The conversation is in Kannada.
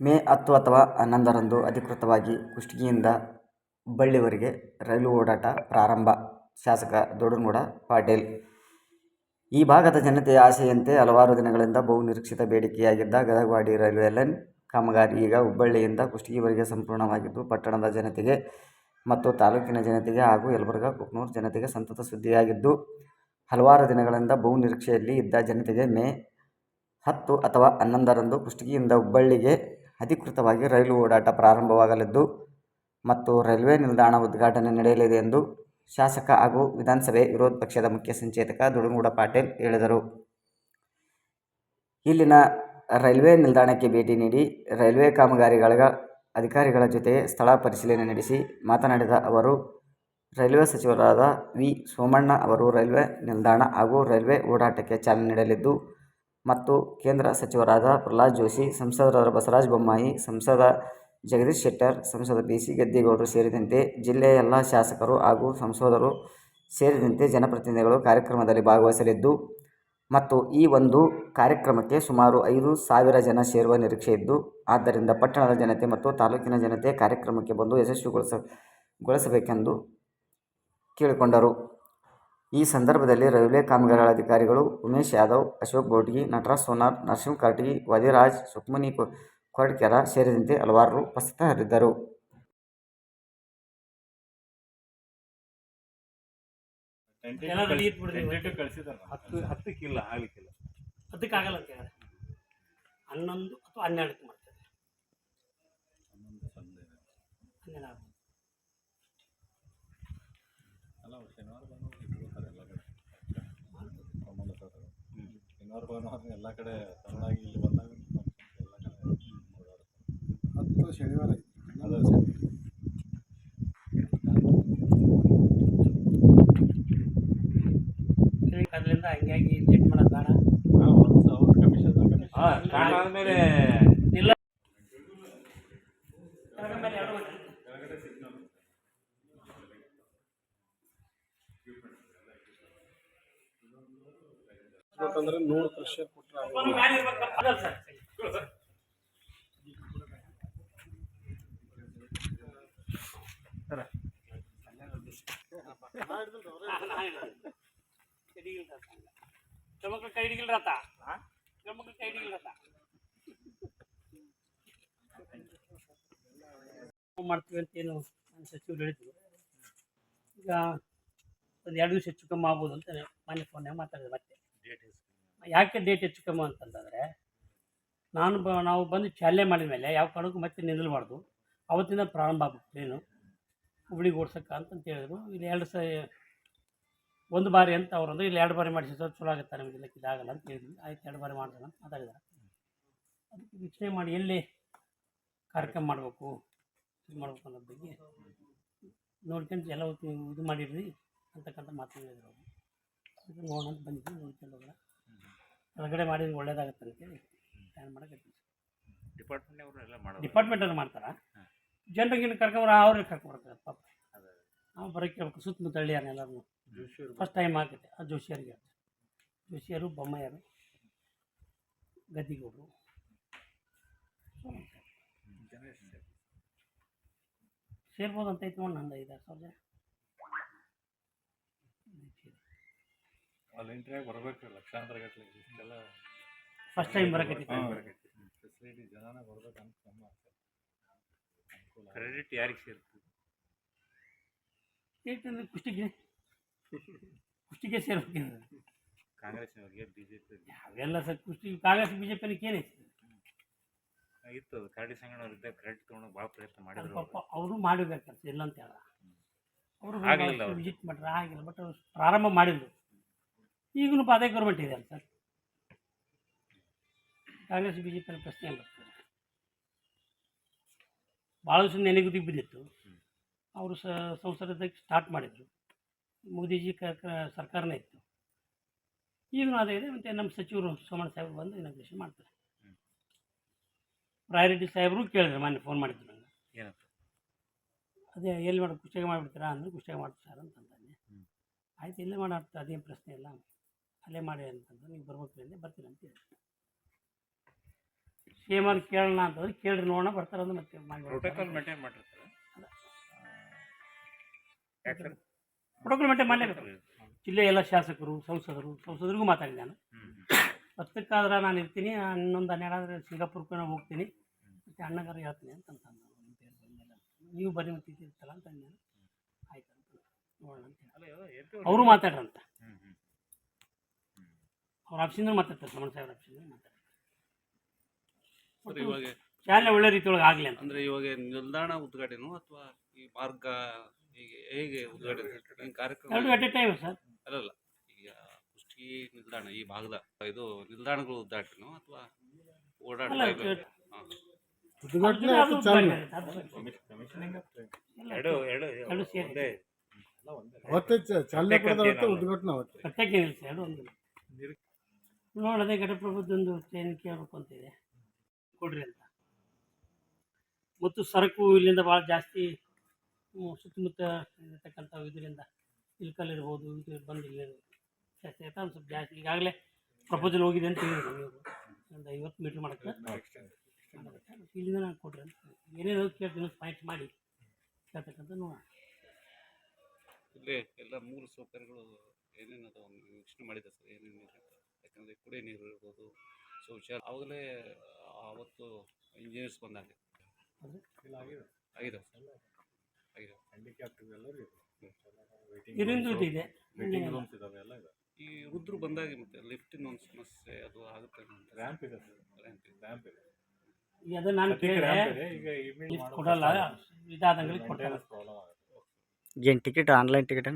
ಮೇ ಹತ್ತು ಅಥವಾ ಹನ್ನೊಂದರಂದು ಅಧಿಕೃತವಾಗಿ ಕುಷ್ಟಗಿಯಿಂದ ಹುಬ್ಬಳ್ಳಿವರೆಗೆ ರೈಲು ಓಡಾಟ ಪ್ರಾರಂಭ. ಶಾಸಕ ದೊಡಗನಗೌಡ ಪಾಟೀಲ್. ಈ ಭಾಗದ ಜನತೆಯ ಆಸೆಯಂತೆ ಹಲವಾರು ದಿನಗಳಿಂದ ಬಹುನಿರೀಕ್ಷಿತ ಬೇಡಿಕೆಯಾಗಿದ್ದ ಗದಗವಾಡಿ ರೈಲ್ವೆ ಲೈನ್ ಕಾಮಗಾರಿ ಈಗ ಹುಬ್ಬಳ್ಳಿಯಿಂದ ಕುಷ್ಟಗಿವರೆಗೆ ಸಂಪೂರ್ಣವಾಗಿದ್ದು, ಪಟ್ಟಣದ ಜನತೆಗೆ ಮತ್ತು ತಾಲೂಕಿನ ಜನತೆಗೆ ಹಾಗೂ ಯಲಬುರ್ಗಾ, ಕುಕ್ನೂರ್ ಜನತೆಗೆ ಸಂತತ ಸುದ್ದಿಯಾಗಿದ್ದು, ಹಲವಾರು ದಿನಗಳಿಂದ ಬಹುನಿರೀಕ್ಷೆಯಲ್ಲಿ ಇದ್ದ ಜನತೆಗೆ ಮೇ ಹತ್ತು ಅಥವಾ ಹನ್ನೊಂದರಂದು ಕುಷ್ಟಗಿಯಿಂದ ಹುಬ್ಬಳ್ಳಿಗೆ ಅಧಿಕೃತವಾಗಿ ರೈಲು ಓಡಾಟ ಪ್ರಾರಂಭವಾಗಲಿದ್ದು ಮತ್ತು ರೈಲ್ವೆ ನಿಲ್ದಾಣ ಉದ್ಘಾಟನೆ ನಡೆಯಲಿದೆ ಎಂದು ಶಾಸಕ ಹಾಗೂ ವಿಧಾನಸಭೆ ವಿರೋಧ ಪಕ್ಷದ ಮುಖ್ಯ ಸಂಚೇತಕ ದುಡುಗೂಡ ಪಾಟೀಲ್ ಹೇಳಿದರು. ಇಲ್ಲಿನ ರೈಲ್ವೆ ನಿಲ್ದಾಣಕ್ಕೆ ಭೇಟಿ ನೀಡಿ ರೈಲ್ವೆ ಕಾಮಗಾರಿಗಳ ಅಧಿಕಾರಿಗಳ ಜೊತೆ ಸ್ಥಳ ಪರಿಶೀಲನೆ ನಡೆಸಿ ಮಾತನಾಡಿದ ಅವರು, ರೈಲ್ವೆ ಸಚಿವರಾದ ವಿ ಸೋಮಣ್ಣ ಅವರು ರೈಲ್ವೆ ನಿಲ್ದಾಣ ಹಾಗೂ ರೈಲ್ವೆ ಓಡಾಟಕ್ಕೆ ಚಾಲನೆ ನೀಡಲಿದ್ದು ಮತ್ತು ಕೇಂದ್ರ ಸಚಿವರಾದ ಪ್ರಹ್ಲಾದ್ ಜೋಶಿ, ಸಂಸದರಾದ ಬಸವರಾಜ ಬೊಮ್ಮಾಯಿ, ಸಂಸದ ಜಗದೀಶ್ ಶೆಟ್ಟರ್, ಸಂಸದ ಬಿ ಸಿ ಗದ್ದಿಗೌಡರು ಸೇರಿದಂತೆ ಜಿಲ್ಲೆಯ ಎಲ್ಲ ಶಾಸಕರು ಹಾಗೂ ಸಂಸದರು ಸೇರಿದಂತೆ ಜನಪ್ರತಿನಿಧಿಗಳು ಕಾರ್ಯಕ್ರಮದಲ್ಲಿ ಭಾಗವಹಿಸಲಿದ್ದು ಮತ್ತು ಈ ಒಂದು ಕಾರ್ಯಕ್ರಮಕ್ಕೆ ಸುಮಾರು ಐದು ಸಾವಿರ ಜನ ಸೇರುವ ನಿರೀಕ್ಷೆ ಇದ್ದು, ಆದ್ದರಿಂದ ಪಟ್ಟಣದ ಜನತೆ ಮತ್ತು ತಾಲೂಕಿನ ಜನತೆ ಕಾರ್ಯಕ್ರಮಕ್ಕೆ ಬಂದು ಯಶಸ್ವಿಗೊಳಿಸ, ಗೊಳಿಸಬೇಕೆಂದು ಕೇಳಿಕೊಂಡರು. ಈ ಸಂದರ್ಭದಲ್ಲಿ ರೈಲ್ವೆ ಕಾಮಗಾರಿಗಳ ಅಧಿಕಾರಿಗಳು ಉಮೇಶ್ ಯಾದವ್ ಅಶೋಕ್ ಬೋಡ್ಗಿ ನಟರಾಜ್ ಸೋನಾರ್ ನರಸಿಂಹ ಕಾಟಗಿ ವಾದಿರಾಜ್ ಸುಕ್ಮನಿ ಕೊರಡ್ಕೆರ ಸೇರಿದಂತೆ ಹಲವಾರು ಉಪಸ್ಥಿತರಿದ್ದರು. ಎಲ್ಲ ready ಇತ್ತು ಬಿಡ್ರಿ ನೀವು. ಟೆಂಟೇಟಿವ್ ಕಳಿಸಿದಾರೆ ಹತ್ತು ಹತ್ತಕ್ಕಿಲ್ಲ ಆಗ್ಲಿಕ್ಕಿಲ್ಲ. ಅದಕ್ಕೆ ಆಗಲ್ಲ ಅಂತ ಹೇಳಿದ್ರೆ? ಹನ್ನೊಂದು ಅಥವಾ ಹನ್ನೆರಡಕ್ಕೆ ಮಾಡ್ತೇವೆ ಹನ್ನೆರಡು ಆಗ್ಬೋದು. ಅಲ್ಲ ಅವ್ರು ಶನಿವಾರ ಭಾನುವಾರ ಇಟ್ಕೊಳ್ತಾರೆ ಎಲ್ಲ ಕಡೆ ಪ್ರಮಾಣ ಸರ್ ಶನಿವಾರ ಭಾನುವಾರ ಎಲ್ಲ ಕಡೆ ತಮಿಳಾಗಿ ಇಲ್ಲಿ ಬಂದಾಗ ಎಲ್ಲ ಕಡೆ ಹತ್ತು ಶನಿವಾರ ಅದೇ ಸರ್. ಅದರಿಂದ ಹಂಗಾಗಿ ಲೇಟ್ ಮಾಡೋದು ಬೇಡ. ಹಾಂ ಒಂದು ಸಾವಿರ ಕಮಿಷನ್ ಕಮಿಷನ್ ಆದಮೇಲೆ ಇಲ್ಲ ಕೆಳಗೆ ಮೇಲೆ ಎರಡು ಗಂಟೆ. ಬೇಕಂದ್ರೆ ನೂರು ಪ್ರೆಷರ್ ಕೊಟ್ಟರೆ ಒಂದು ಗಾಡಿ ಇರ್ಬೇಕು. ಅದಲ್ಲ ಸರ್? ಗಮಕ್ಳ ಕೈ ಹಿಡಿಗಿಲ್ರತ್ತ ಗಮಕ್ಳ ಕೈ ಹಿಡಿಗಿಲ್ರತ್ತ ಮಾಡ್ತೀವಿ ಅಂತ ಏನು ನಮ್ಮ ಸಚಿವರು ಹೇಳಿದ್ರು. ಈಗ ಒಂದು ಎರಡು ದಿವಸ ಹೆಚ್ಚು ಕಮ್ಮಿ ಆಗ್ಬೋದು ಅಂತ ಮನೆ ಫೋನ್ಯಾಗ ಮಾತಾಡಿದೆ ಮತ್ತೆ. ಯಾಕೆ ಡೇಟ್ ಹೆಚ್ಚು ಕಮ್ಮಿ ಅಂತಂದರೆ ನಾನು ಬ, ನಾವು ಬಂದು ಚಾಲನೆ ಮಾಡಿದ ಮೇಲೆ ಯಾವ ಕಾರಣಕ್ಕೂ ಮತ್ತೆ ನಿಲ್ಲಬಾರ್ದು ಅವತ್ತಿಂದ ಪ್ರಾರಂಭ ಆಗ್ಬೇಕು ಟ್ರೈನು ಹುಬ್ಳಿಗೆ ಓಡ್ಸಕ್ಕೆ ಅಂತಂತ ಹೇಳಿದ್ರು. ಇಲ್ಲಿ ಎರಡು ಸ ಒಂದು ಬಾರಿ ಅಂತ ಅವ್ರು ಅಂದ್ರೆ ಇಲ್ಲಿ ಎರಡು ಬಾರಿ ಮಾಡಿಸಿ ಸರ್, ಚಲೋ ಆಗುತ್ತೆ ನಮಗೆ ಇಲ್ಲಕ್ಕೆ ಇದಾಗಲ್ಲ ಅಂತ ಹೇಳಿದ್ವಿ ಆಯ್ತು, ಎರಡು ಬಾರಿ ಮಾಡಿದ್ರೆ ಅಂತ ಮಾತಾಡಿದ್ದಾರೆ. ಅದಕ್ಕೆ ವೀಕ್ಷಣೆ ಮಾಡಿ ಎಲ್ಲಿ ಕಾರ್ಯಕ್ರಮ ಮಾಡಬೇಕು, ಇದು ಮಾಡಬೇಕು ಅನ್ನೋದ್ರ ಬಗ್ಗೆ ನೋಡ್ಕೊಂಡು ಎಲ್ಲ ಇದು ಮಾಡಿರ್ರಿ ಅಂತಕ್ಕಂಥ ಮಾತು ಹೇಳಿದ್ರು ನೋಡೋಣ ಅಂತ ಬಂದಿದ್ವಿ ನೋಡ್ಕೊಂಡು ಹೋಗೋಣ ಹೊರಗಡೆ ಮಾಡಿದ್ರೆ ಒಳ್ಳೇದಾಗತ್ತೆ ಅಂತೇಳಿ ಪ್ಲ್ಯಾನ್ ಮಾಡಕ್ಕೆ ಡಿಪಾರ್ಟ್ಮೆಂಟ್ ಅವರು ಎಲ್ಲ ಮಾಡೋದು ಡಿಪಾರ್ಟ್ಮೆಂಟಲ್ಲಿ ಮಾಡ್ತಾರ? ಜನರಿಗೆ ಕರ್ಕೊಂಬರ ಅವ್ರಿಗೆ ಕರ್ಕೊಂಬರ್ತಾರೆ ಪಾಪ. ನಾವು ಬರೋಕ್ಕೆ ಹೇಳ್ಬೇಕು ಸುತ್ತಮುತ್ತ ಹಳ್ಳಿಯಾರ ಎಲ್ಲರೂ ಫಸ್ಟ್ ಟೈಮ್ ಆಗುತ್ತೆ ಆ ಜೋಶಿಯರಿಗೆ ಜೋಶಿಯರು ಬೊಮ್ಮಯ್ಯರು ಗದ್ದಿಗೌಡರು. ಸೇರ್ಬೋದು ಅಂತ ಐತೆ ನೋಡಿ ನಂದು ಐದಾರು ಸಾವಿರ. ಅಲ್ಲಿ ಇಂಟ್ರ್ಯಾಗ ಬರ್ಬೇಕು ಲಕ್ಷಾಂತರ ಗಟ್ಟಲೆ ಇಷ್ಟೆಲ್ಲ ಫಸ್ಟ್ ಟೈಮ್ ಬರಕೈತಿ. ಫೆಸಿಲಿಟಿ ಜನನ ಬರ್ಬೇಕಂತ ನಮ್ಮ ಆಸೆ. ಅನುಕೂಲ. ಕ್ರೆಡಿಟ್ ಯಾರಿಗೆ ಸೇರ್ತದೆ ಏಕೆಂದ್ರೆ ಕುಷ್ಟಿಗೆ. ಕುಷ್ಟಿಗೆ ಸೇರ್ಬೇಕಂದ್ರೆ. ಕಾಂಗ್ರೆಸ್ನವ್ರಿಗೆ ಬಿ ಜೆ ಪಿ ಅವೆಲ್ಲ ಸರ್ ಕುಷ್ಟಿ ಕಾಂಗ್ರೆಸ್ ಬಿ ಜೆ ಪಿನ ಏನೈತಿ ಇತ್ತು ಅದು. ಕರಡಿ ಸಂಗಣ್ಣವ್ರು ಇದ್ದಾಗ ಕ್ರೆಡಿಟ್ ತೊಗೊಂಡು ಭಾಳ ಪ್ರಯತ್ನ ಮಾಡಿದ್ರು ಪಾಪ ಅವರು. ಮಾಡಬೇಕಂತ ಇಲ್ಲ ಅಂತ ಹೇಳ. ಅವರು ವಿಜಿಟ್. ವಿಸಿಟ್ ಮಾಡ್ರೆ ಆಗಿಲ್ಲ ಬಟ್ ಅವ್ರು ಪ್ರಾರಂಭ ಮಾಡಿದ್ರು. ಈಗಲೂ ಅದೇ ಗೌರ್ಮೆಂಟ್ ಇದೆ ಅಂತ sir Congress B J P ಪ್ರಶ್ನೆ ಇಲ್ಲ. ಭಾಳಷ್ಟು ನೆನೆಗುದಿಗೆ ಬಿದ್ದಿತ್ತು. ಅವರು ಸ ಸಂಸಾರದ ಸ್ಟಾರ್ಟ್ ಮಾಡಿದರು. ಮೋದಿಜಿ ಕ ಸರ್ಕಾರನೇ ಇತ್ತು. ಈಗಲೂ ಅದೇ ಇದೆ. ಮತ್ತು ನಮ್ಮ ಸಚಿವರು ಸೋಮಣ್ಣ ಸಾಹೇಬರು ಬಂದು ಇನಾಗ್ರೇಷನ್ ಮಾಡ್ತಾರೆ. ರಾಯರೆಡ್ಡಿ ಸಾಹೇಬರು ಕೇಳಿದ್ರು ಮೊನ್ನೆ ಫೋನ್ ಮಾಡಿದ್ರು ನನಗೆ ಅದೇ ಎಲ್ಲಿ ಮಾಡಿ ಕುಷ್ಟಿಗೆ ಮಾಡಿಬಿಡ್ತೀರಾ? ಅಂದ್ರೆ ಕುಷ್ಟಿಗೆ ಮಾಡ್ತಾರೆ ಸರ್ ಅಂತಂದಾನೆ ಹ್ಮ್. ಆಯ್ತು ಇಲ್ಲೇ ಮಾಡಾಡ್ತಾ ಅದೇನು ಪ್ರಶ್ನೆ ಇಲ್ಲ ಅಲ್ಲೇ ಮಾಡಿ ಅಂತಂದ್ರೆ ನೀವು ಬರ್ಬೇಕು ಅಂದೆ ಬರ್ತೀನಿ ಅಂತ ಹೇಳಿ. ಸೇಮನ್ ಕೇಳೋಣ ಅಂತಂದ್ರೆ ಕೇಳ್ರಿ ನೋಡೋಣ ಬರ್ತಾರೆ ಅಂದ್ರೆ ಮತ್ತೆ ಮಾಡಿ ಪ್ರೋಟೋಕಾಲ್ ಮೇಂಟೈನ್ ಮಾಡಿರ್ತಾರೆ. ಪ್ರೋಟೋಕಾಲ್ ಮೇಂಟೈನ್ ಮಾಡಲೇಬೇಕು. ಜಿಲ್ಲೆಯ ಎಲ್ಲ ಶಾಸಕರು ಸಂಸದರು ಸಂಸದರಿಗೂ ಮಾತಾಡಿದೆ ನಾನು. ಹತ್ತಕ್ಕಾದ್ರೆ ನಾನು ಇರ್ತೀನಿ ಹನ್ನೊಂದು ಹನ್ನೆರಡಾದ್ರೆ ಸಿಂಗಾಪುರ್ಗೆ ನಾನು ಹೋಗ್ತೀನಿ. ಮತ್ತು ಅಣ್ಣಗಾರ ಹೇಳ್ತೀನಿ ಅಂತ ಅಂತ ಅಂದ. ನಿಮ್ಮ ಪೇರು ಬಂದಿಲ್ಲ. ನೀವು ಬರೀ ಮತ್ತೆ ಇರ್ತೀರಲ್ಲ ಅಂತ ನಾನು. ಆಯ್ತು ಅಂತ ನೋಡೋಣ ಅಂತ. ಅವರು ಮಾತಾಡ್ರಂತ. ಅವ್ರ ಆಫೀಸಿಂದ ಮಾತಾಡ್ತಾರೆ ಸಮಣ ಸಾಹೇಬ್ರ ಆಫೀಸಿಂದ ಮಾತಾಡ್ತಾರೆ. ಸರ್ ಇವಾಗ ಶಾಲೆ ಒಳ್ಳೆ ರೀತಿಯೊಳಗೆ ಆಗಲಿ ಅಂತ. ಅಂದ್ರೆ ಇವಾಗ ನಿಲ್ದಾಣ ಉದ್ಘಾಟನೆ ಅಥವಾ ಈ ಮಾರ್ಗ ಹೀಗೆ ಹೇಗೆ ಉದ್ಘಾಟನೆ ಈ ಕಾರ್ಯಕ್ರಮ? ಎರಡು ಅಟ್ ಎ ಟೈಮ್ ಸರ್. ಅಲ್ಲಲ್ಲ ಈಗ ಕುಷ್ಟಗಿ ನಿಲ್ದಾಣ ಈ ಭಾಗದ ಇದು ನಿಲ್ದಾಣಗಳು ಉದ್ಘಾಟನೆ ಅಥವಾ ಓಡಾಟ ಉದ್ಘಾಟನೆ ಅದು ಚಾಲನೆ. ಅದು ಕಮಿಷನಿಂಗ್ ಎಲ್ಲ ಎರಡು ಎರಡು ಎರಡು ಸೇರಿ. ಒಂದೇ. ಅವತ್ತೇ ಚ- ಚಾಲನೆ ಕೊಡೋದು ಅವತ್ತೇ ಉದ್ಘಾಟನೆ ಅವತ್ತೇ. ಪ್ರತ್ಯೇಕ ನಿಲ್ಲಿಸಿ ಎರಡು ಒಂದು. ನೋಡದೆ ಘಟಪ್ರಭುದ್ದೊಂದು ಏನು ಕೇಳಬೇಕು ಅಂತಿದೆ. ಕೊಡ್ರಿ ಅಂತ. ಮತ್ತು ಸರಕು ಇಲ್ಲಿಂದ ಭಾಳ ಜಾಸ್ತಿ ಸುತ್ತಮುತ್ತ ಇರತಕ್ಕಂಥ ಇದರಿಂದ ಇಲ್ಕಲ್ ಇರ್ಬೋದು ಇದು ಬಂದು ಇಲ್ಲಿ ಜಾಸ್ತಿ ಆಯ್ತಾ? ಒಂದು ಸ್ವಲ್ಪ ಜಾಸ್ತಿ. ಈಗಾಗಲೇ ಪ್ರಪೋಸಲ್ ಹೋಗಿದೆ ಅಂತ ಹೇಳಿದ್ರು ನೀವು. ಒಂದು ಐವತ್ತು ಮೀಟ್ರ್ ಮಾಡಕ್ಕೆ. ಇಲ್ಲಿಂದ ನಾನು ಕೊಡ್ರಿ ಅಂತ. ಏನೇನು ಕೇಳ್ತೀನಿ ಪಾಯಿಂಟ್ ಮಾಡಿ. ಕೇಳ್ತಕ್ಕಂಥ ನೋಡೋಣ. ಇಲ್ಲೇ ಎಲ್ಲ ಮೂಲ ಸೌಕರ್ಯಗಳು ಏನೇನು ಅದಾವ ಯೋಚನೆ ಮಾಡಿದೆ ಸರ್? ಏನೇನು ಯಾಕಂದರೆ ಕುಡಿಯೋ ನೀರು ಇರ್ಬೋದು ಶೌಚಾಲಯ ಅವಾಗಲೇ ಅವತ್ತು ಇಂಜಿನಿಯರ್ಸ್ ಬಂದಾಗ ಆಗಿದೆ. ಈ ರುದ್ರು ಬಂದಾಗ ಮತ್ತೆ ಲಿಫ್ಟಿನ ಒಂದು ಸಮಸ್ಯೆ ಅದು ಆಗುತ್ತೆ ರ್ಯಾಂಪ್ ಇದೆ ರ್ಯಾಂಪ್ ಇದೆ. ರ್ಯಾಂಪ್ ಇದೆ. ಈಗ ನಾನು ಕೇಳಿದೆ. ಲಿಫ್ಟ್ ಕೊಡಲ್ಲ. ಕೊಡ್ತಾರೆ ಏನು ಟಿಕೆಟ್ ಆನ್ಲೈನ್ ಟಿಕೆಟ್